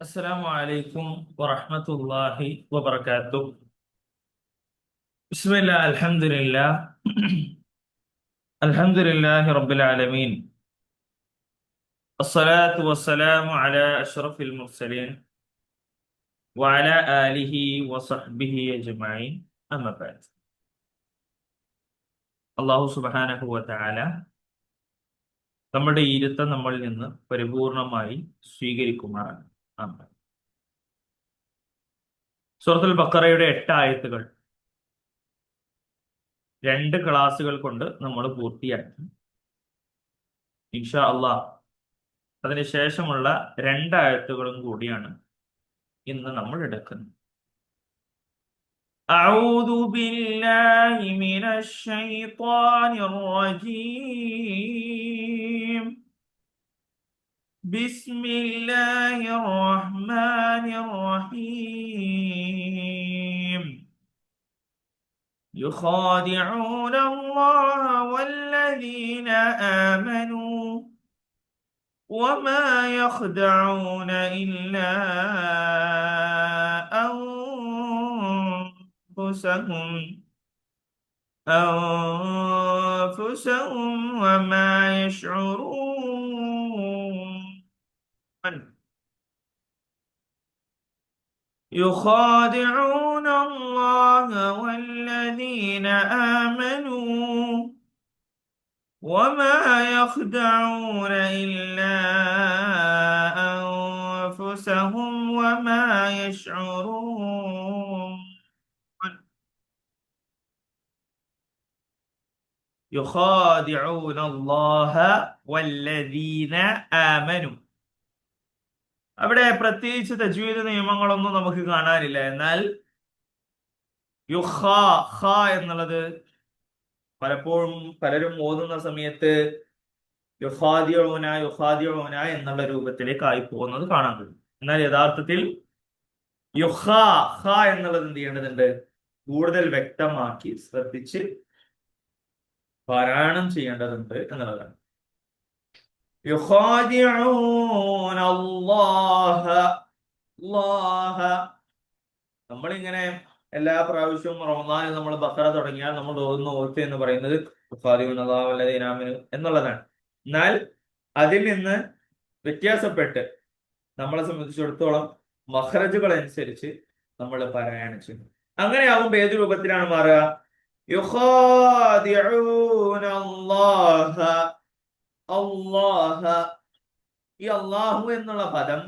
السلام عليكم ورحمة الله وبركاته بسم الله الحمد لله الحمد لله رب العالمين الصلاة والسلام على أشرف المرسلين وعلى آله وصحبه أجمعين أما بعد അള്ളാഹു സുബാനഹു വതആല നമ്മുടെ ഇരുത്തം നമ്മളിൽ നിന്ന് പരിപൂർണമായി സ്വീകരിക്കുമാറാണ് ആമേൻ. സൂറത്തുൽ ബക്കറയുടെ എട്ട് ആയത്തുകൾ രണ്ട് ക്ലാസ്സുകൾ കൊണ്ട് നമ്മൾ പൂർത്തിയാക്കി ഇൻഷാ അള്ളാഹ് അതിനുശേഷമുള്ള രണ്ട് ആയത്തുകളും കൂടിയാണ് ഇന്ന് നമ്മൾ എടുക്കുന്നത് أعوذ بالله من الشيطان الرجيم بسم الله الرحمن الرحيم. يخادعون الله والذين آمنوا وما يخدعون إلا أنفسهم أنفسهم وما يشعرون. يخادعون الله والذين آمنوا وما يخدعون إلا أنفسهم وما يشعرون. يخادعون الله والذين آمنوا. അവിടെ പ്രത്യേകിച്ച് തജ്വീദ് നിയമങ്ങളൊന്നും നമുക്ക് കാണാനില്ല. എന്നാൽ യുഹ ഹ എന്നുള്ളത് പലപ്പോഴും പലരും ഓതുന്ന സമയത്ത് യുഹാദിയോന യുഹാദിയോന എന്നുള്ള രൂപത്തിലേക്ക് ആയി പോകുന്നത് കാണാൻ കഴിയും. എന്നാൽ യഥാർത്ഥത്തിൽ യുഹ ഹ എന്നുള്ളത് എന്ത് ചെയ്യേണ്ടതുണ്ട്? കൂടുതൽ വ്യക്തമാക്കി ശ്രദ്ധിച്ച് പാരായണം ചെയ്യേണ്ടതുണ്ട് എന്നുള്ളതാണ്. യുഖാദിഊന അല്ലാഹ അല്ലാഹ. നമ്മളിങ്ങനെ എല്ലാ പ്രാവശ്യവും റമദാനിൽ നമ്മൾ ബഖറ തുടങ്ങിയാൽ നമ്മൾ ഓതുന്ന ഓത്ത് എന്ന് പറയുന്നത് യുഖാദിഊന അല്ലാഹ വല്ലദീന ആമനു എന്നുള്ളതാണ്. എന്നാൽ അതിൽ നിന്ന് വ്യത്യാസപ്പെട്ട് നമ്മളെ സംബന്ധിച്ചിടത്തോളം മഹ്റജുകൾ അനുസരിച്ച് നമ്മൾ പാരായണം അങ്ങനെ അങ്ങനെയാകുമ്പോൾ ഏത് രൂപത്തിലാണ് മാറുക? യുഖാദിഊന അല്ലാഹ. അള്ളാഹ ഈ അള്ളാഹു എന്നുള്ള പദം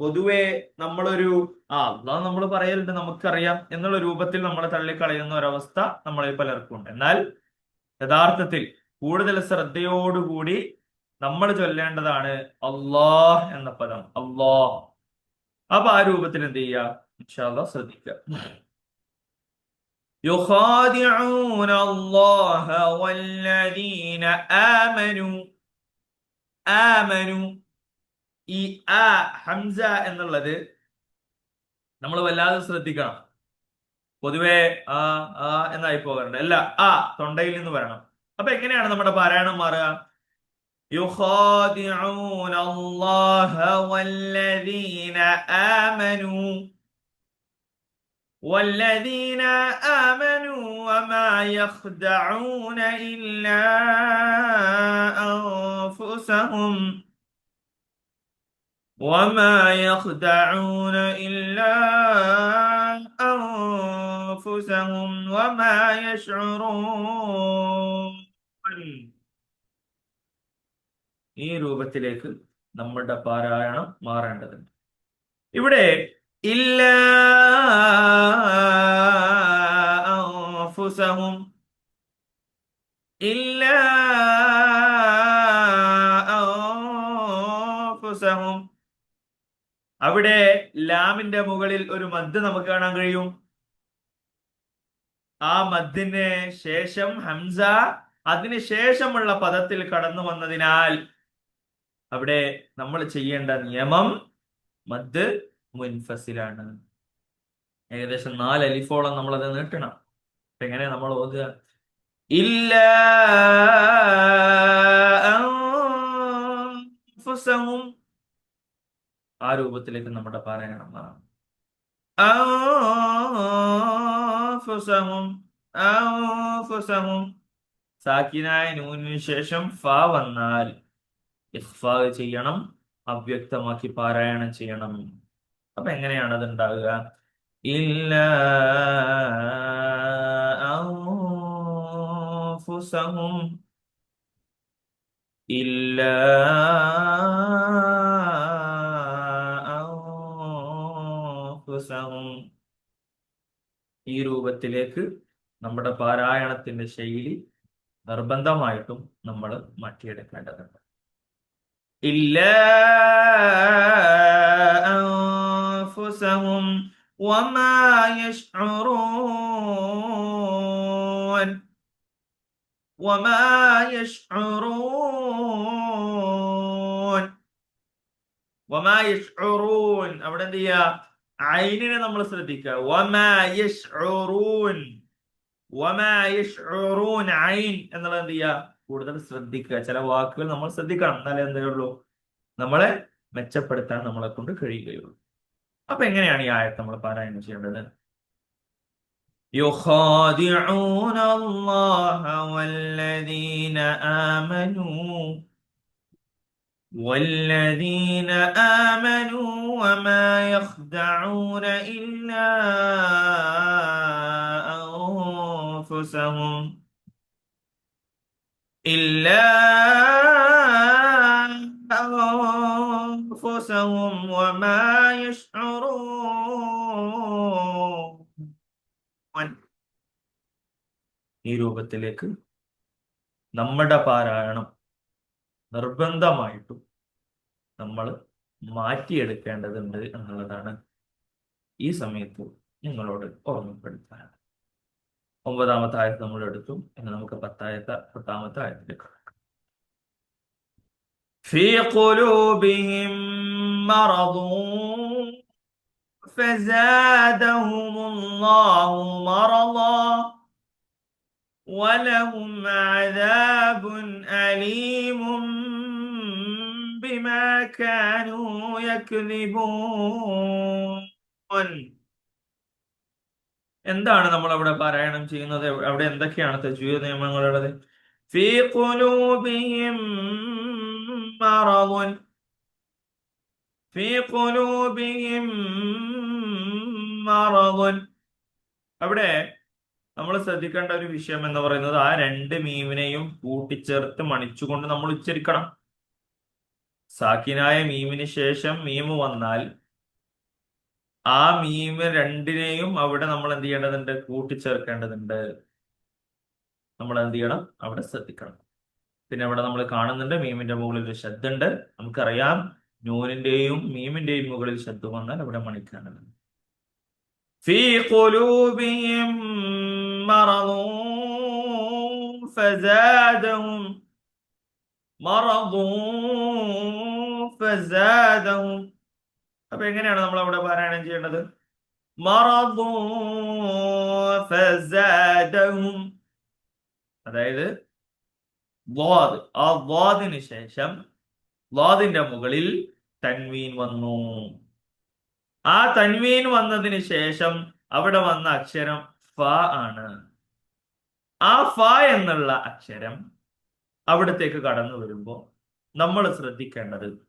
പൊതുവെ നമ്മളൊരു ആ അള്ളാഹ് നമ്മൾ പറയലുണ്ട് നമുക്കറിയാം എന്നുള്ള രൂപത്തിൽ നമ്മൾ തള്ളിക്കളയുന്ന ഒരവസ്ഥ നമ്മളിൽ പലർക്കും ഉണ്ട് എന്നാൽ യഥാർത്ഥത്തിൽ കൂടുതൽ ശ്രദ്ധയോടുകൂടി നമ്മൾ ചൊല്ലേണ്ടതാണ് അള്ളാഹ് എന്ന പദം അള്ളാഹ് അപ്പൊ ആ രൂപത്തിൽ എന്ത് ചെയ്യുക ഇൻഷാല്ല ശ്രദ്ധിക്കുക يخادعون الله والذين آمنوا ആമനു ഈ ആ ഹംസ എന്നുള്ളത് നമ്മൾ വല്ലാതെ ശ്രദ്ധിക്കണം പൊതുവെ ആ ആ എന്നായി പോകാറുണ്ട് അല്ല ആ തൊണ്ടയിൽ നിന്ന് വരണം അപ്പൊ എങ്ങനെയാണ് നമ്മുടെ പാരായണം മാറുക يخادعون الله والذين آمنوا والذين آمنوا وما يخدعون إلا أنفسهم وما يخدعون إلا أنفسهم وما يشعرون ഈ രൂപത്തിലേക്ക് നമ്മുടെ പാരായണം മാറേണ്ടതുണ്ട് ഇവിടെ ഇല്ല أنفسهم അവിടെ ലാമിന്റെ മുകളിൽ ഒരു മദ് നമുക്ക് കാണാൻ കഴിയും. ആ മദ്ദിന് ശേഷം ഹംസ അതിനുശേഷമുള്ള പദത്തിൽ കടന്നു വന്നതിനാൽ അവിടെ നമ്മൾ ചെയ്യേണ്ട നിയമം മദ് മുൻഫസിലാണ്. ഏകദേശം നാല് അലിഫോളം നമ്മൾ നമ്മളത് നീട്ടണം. എങ്ങനെ നമ്മൾ ഓതുക? ഇല്ല അൻഫുസഹും ആ രൂപത്തിലേക്ക് നമ്മുടെ പാരായണം അൻഫുസഹും സാക്കിനായ നൂനിന് ശേഷം ഫ വന്നാൽ ഇഖ്ഫാ ചെയ്യണം അവ്യക്തമാക്കി പാരായണം ചെയ്യണം. അപ്പൊ എങ്ങനെയാണ് അത് ഉണ്ടാകുക ഇല്ല ഇല്ല ഈ രൂപത്തിലേക്ക് നമ്മുടെ പാരായണത്തിന്റെ ശൈലി നിർബന്ധമായിട്ടും നമ്മൾ മാറ്റിയെടുക്കേണ്ടതുണ്ട്. ഇല്ല വമാ യശ്ഉറൂൻ വമാ യശ്ഉറൂൻ വമാ യശ്ഉറൂൻ അവിടെ എന്ത് ചെയ്യുക ഐനിനെ നമ്മൾ ശ്രദ്ധിക്കുക വമാ യശ്ഉറൂൻ വമാ യശ്ഉറൂൻ ഐൻ എന്നുള്ളത് എന്ത് ചെയ്യുക കൂടുതൽ ശ്രദ്ധിക്കുക ചില വാക്കുകൾ നമ്മൾ ശ്രദ്ധിക്കണം എന്നാലേ എന്തേ ഉള്ളൂ നമ്മളെ മെച്ചപ്പെടുത്താൻ നമ്മളെ കൊണ്ട് കഴിയുകയുള്ളൂ അപ്പൊ എങ്ങനെയാണ് ഈ ആയത്ത് നമ്മൾ പാരായണം ചെയ്യേണ്ടത് يخادعون الله والذين آمنوا والذين آمنوا وما يخدعون إلا أنفسهم إلا أنفسهم وما يشعرون ഈ രൂപത്തിലേക്ക് നമ്മുടെ പാരായണം നിർബന്ധമായിട്ടും നമ്മൾ മാറ്റിയെടുക്കേണ്ടതുണ്ട് എന്നുള്ളതാണ് ഈ സമയത്ത് നിങ്ങളോട് ഓർമ്മപ്പെടുത്താൻ ഒമ്പതാമത്തെ ആയത്ത് നമ്മൾ എടുത്തു ഇനി നമുക്ക് പത്തായത്തെ പത്താമത്തെ ആയത്തിലേക്ക് കടക്കാം في قلوبهم مرض فزادهم الله مرضا ولهم عذاب أليم بما كانوا يكذبون എന്താണ് നമ്മൾ അവിടെ പാരായണം ചെയ്യുന്നത് അവിടെ എന്തൊക്കെയാണ് തജ്വീദ് നിയമങ്ങളുള്ളത് ഫീ ഖുലൂബിഹിം മറദുൻ ഫീ ഖുലൂബിഹിം മറദുൻ അവിടെ നമ്മൾ ശ്രദ്ധിക്കേണ്ട ഒരു വിഷയം എന്ന് പറയുന്നത് ആ രണ്ട് മീമിനെയും കൂട്ടിച്ചേർത്ത് മണിച്ചുകൊണ്ട് നമ്മൾ ഉച്ചരിക്കണം. സാക്കിനായ മീമിന് ശേഷം മീമ് വന്നാൽ ആ മീമ് രണ്ടിനെയും അവിടെ നമ്മൾ എന്ത് ചെയ്യേണ്ടതുണ്ട്? കൂട്ടിച്ചേർക്കേണ്ടതുണ്ട്. നമ്മൾ എന്ത് ചെയ്യണം? അവിടെ ശ്രദ്ധിക്കണം. പിന്നെ അവിടെ നമ്മൾ കാണുന്നുണ്ട് മീമിന്റെ മുകളിൽ ഒരു ശബ്ദമുണ്ട്. നമുക്കറിയാം നൂനിന്റെയും മീമിന്റെയും മുകളിൽ ശബ്ദം വന്നാൽ അവിടെ മണിക്കേണ്ടതുണ്ട്. ഫീ مرض فزادهم مرض فزادهم അപ്പൊ എങ്ങനെയാണ് നമ്മൾ അവിടെ പാരായണം ചെയ്യേണ്ടത് മറദു ഫസാദഹും അതായത് ദ്വാദ് ആ ദ്വാദിന് ശേഷം ദ്വാദിന്റെ മുകളിൽ തൻവീൻ വന്നു ആ തൻവീൻ വന്നതിന് ശേഷം അവിടെ വന്ന അക്ഷരം ഫ ആണ്. ആ ഫ എന്നുള്ള അക്ഷരം അവിടത്തേക്ക് കടന്നു വരുമ്പോ നമ്മൾ ശ്രദ്ധിക്കേണ്ടത്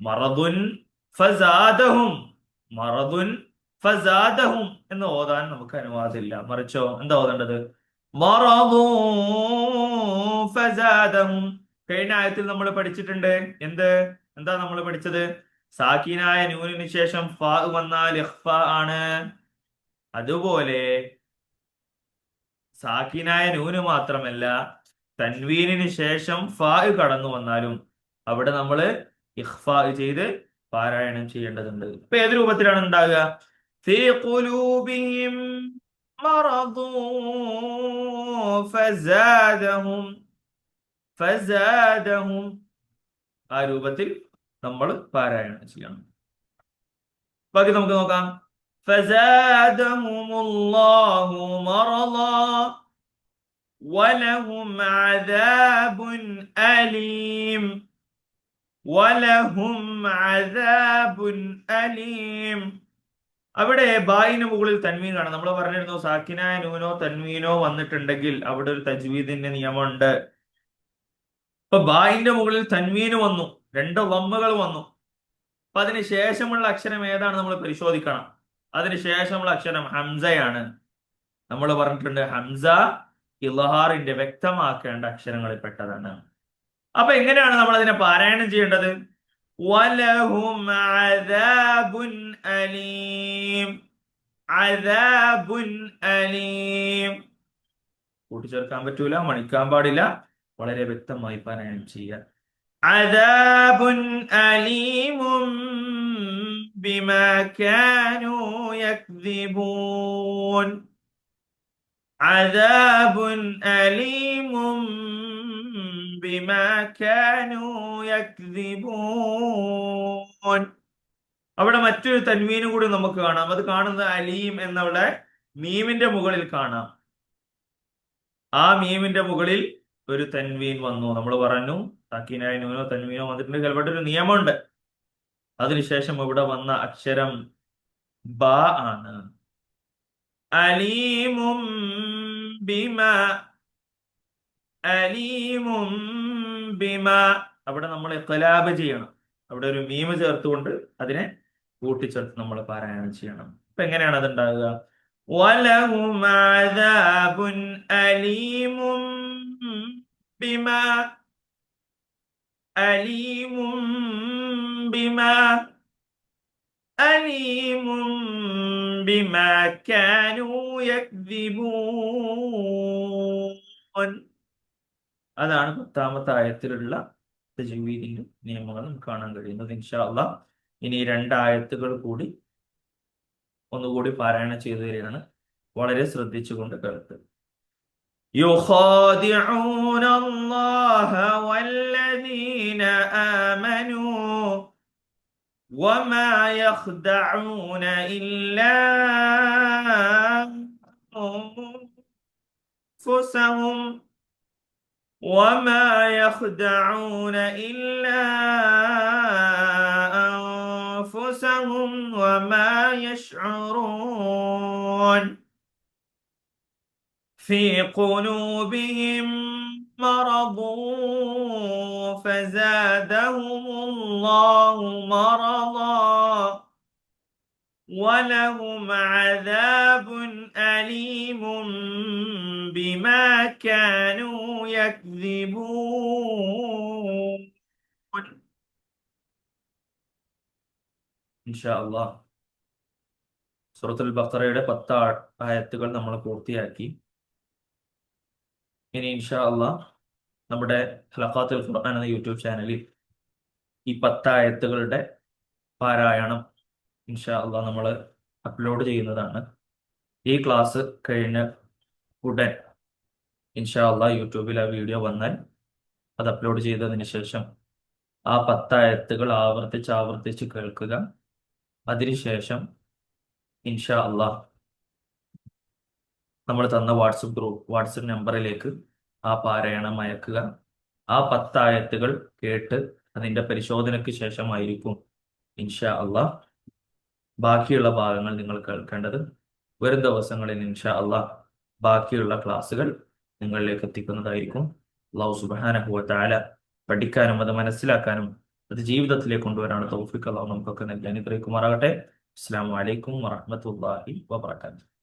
മറദുൻ ഫസാദഹും മറദുൻ ഫസാദഹും എന്ന് ഓതാൻ നമുക്ക് അനുവാദമില്ല. മറിച്ചോ എന്താ ഓതേണ്ടത്? ഫസാദഹും. കഴിഞ്ഞ ആയത്തിൽ നമ്മൾ പഠിച്ചിട്ടുണ്ട്. എന്ത്? എന്താ നമ്മൾ പഠിച്ചത്? സാക്കിനായ നൂനിന് ശേഷം ഫ വന്നാൽ ആണ്. അതുപോലെ സാക്കിനായ നൂന് മാത്രമല്ല തൻവീനിന് ശേഷം ഫായു കടന്നു വന്നാലും അവിടെ നമ്മൾ ഇഹ്ഫാ ചെയ്ത് പാരായണം ചെയ്യേണ്ടതുണ്ട്. ഇപ്പൊ ഏത് രൂപത്തിലാണ് ഉണ്ടാകുക ആ രൂപത്തിൽ നമ്മൾ പാരായണം ചെയ്യണം. ബാക്കി നമുക്ക് നോക്കാം. فزادهم الله مرضا ولهم عذاب أليم വലഹും അദാബുൻ അലീം അവിടെ ബായിന് മുകളിൽ തൻവീൻ കാണാം നമ്മൾ പറഞ്ഞിരുന്നു സാക്കിനായ നൂനോ തൻവീനോ വന്നിട്ടുണ്ടെങ്കിൽ അവിടെ ഒരു തജ്വീദിന്റെ നിയമമുണ്ട് ഇപ്പൊ ബായിന്റെ മുകളിൽ തൻവീന് വന്നു രണ്ട് വമ്മകൾ വന്നു അപ്പൊ അതിന് ശേഷമുള്ള അക്ഷരം ഏതാണ് നമ്മൾ പരിശോധിക്കണം അതിന് നമ്മൾ അക്ഷരം ഹംസയാണ്. നമ്മൾ പറഞ്ഞിട്ടുണ്ട് ഹംസ ഇലഹാറിന്റെ വ്യക്തമാക്കേണ്ട അക്ഷരങ്ങളിൽ പെട്ടതാണ് അപ്പൊ എങ്ങനെയാണ് നമ്മൾ അതിനെ പാരായണം ചെയ്യേണ്ടത്? കൂട്ടിച്ചേർക്കാൻ പറ്റൂല മണിക്കാൻ പാടില്ല. വളരെ വ്യക്തമായി പാരായണം ചെയ്യുക. അലീമും بما كانوا يكذبون عذاب أليم بما كانوا يكذبون അവിടെ മറ്റൊരു തൻവീനും കൂടി നമുക്ക് കാണാം അത് കാണുന്നത് അലീം എന്നവിടെ മീമിന്റെ മുകളിൽ കാണാം ആ മീമിന്റെ മുകളിൽ ഒരു തൻവീൻ വന്നു നമ്മൾ പറഞ്ഞു തക്കീനായ നൂനോ തൻവീനോ വന്നിട്ടുണ്ട് ചിലപ്പോൾ ഒരു നിയമമുണ്ട് അതിനുശേഷം ഇവിടെ വന്ന അക്ഷരം ബ ആണ്. അലീമും ബിമ അലീമും ബിമ. അവിടെ നമ്മൾ കലാപ ചെയ്യണം. അവിടെ ഒരു മീമ് ചേർത്തുകൊണ്ട് അതിനെ കൂട്ടിച്ചേർത്ത് നമ്മൾ പാരായണം ചെയ്യണം. ഇപ്പൊ എങ്ങനെയാണ് അത് ഉണ്ടാകുക അദാബുൻ അലീമും ബിമ. അലീമും بما أليم بما كانوا يكذبون അതാണ് പത്താമത്തെ ആയത്തിലുള്ള തജ്വീദിന്റെ നിയമങ്ങൾ നമുക്ക് കാണാൻ കഴിയുന്നത് ഇൻഷാ അള്ളാഹ് ഇനി രണ്ട് ആയത്തുകൾ കൂടി ഒന്നുകൂടി പാരായണം ചെയ്തു തരികയാണ് വളരെ ശ്രദ്ധിച്ചുകൊണ്ട് കേൾക്കുക يخادعون الله والذين آمنوا وما يخدعون إلا أنفسهم وما يخدعون إلا أنفسهم وما يشعرون في قلوبهم مرض فزادهم الله مرضا ولهم عذاب أليم بما كانوا يكذبون إن شاء الله സൂറത്തുൽ ബഖറയുടെ പത്ത് ആയത്തുകൾ നമ്മൾ പൂർത്തിയാക്കി ഇനി ഇൻഷാ അള്ളാ നമ്മുടെ ഹലഖാത്തുൽ ഖുർആൻ എന്ന യൂട്യൂബ് ചാനലിൽ ഈ പത്തായത്തുകളുടെ പാരായണം ഇൻഷാ അള്ളാ നമ്മൾ അപ്ലോഡ് ചെയ്യുന്നതാണ്. ഈ ക്ലാസ് കഴിഞ്ഞ ഉടൻ ഇൻഷാ അള്ളാ യൂട്യൂബിൽ ആ വീഡിയോ വന്നാൽ അത് അപ്ലോഡ് ചെയ്തതിന് ശേഷം ആ പത്തായത്തുകൾ ആവർത്തിച്ച് ആവർത്തിച്ച് കേൾക്കുക. അതിനുശേഷം ഇൻഷാ അള്ളാ നമ്മൾ തന്ന വാട്സപ്പ് ഗ്രൂപ്പ് വാട്സപ്പ് നമ്പറിലേക്ക് ആ പാരായണം അയക്കുക. ആ പത്തായത്തുകൾ കേട്ട് അതിന്റെ പരിശോധനയ്ക്ക് ശേഷമായിരിക്കും ഇൻഷാ അള്ളാ ബാക്കിയുള്ള ഭാഗങ്ങൾ നിങ്ങൾ കേൾക്കേണ്ടത്. വരും ദിവസങ്ങളിൽ ഇൻഷാ അള്ളാ ബാക്കിയുള്ള ക്ലാസ്സുകൾ നിങ്ങളിലേക്ക് എത്തിക്കുന്നതായിരിക്കും. അള്ളാഹു സുബാനഹുവ താല പഠിക്കാനും അത് മനസ്സിലാക്കാനും അത് ജീവിതത്തിലേക്ക് കൊണ്ടുവരാനുള്ള തൗഫിക്ക് അള്ളാഹു നമുക്കൊക്കെ നൽകി അനുഗ്രഹിക്കുമാറാകട്ടെ. അസ്സാം വലൈക്കും വറഹമത്തല്ലാഹി വാബർക്കാത്തു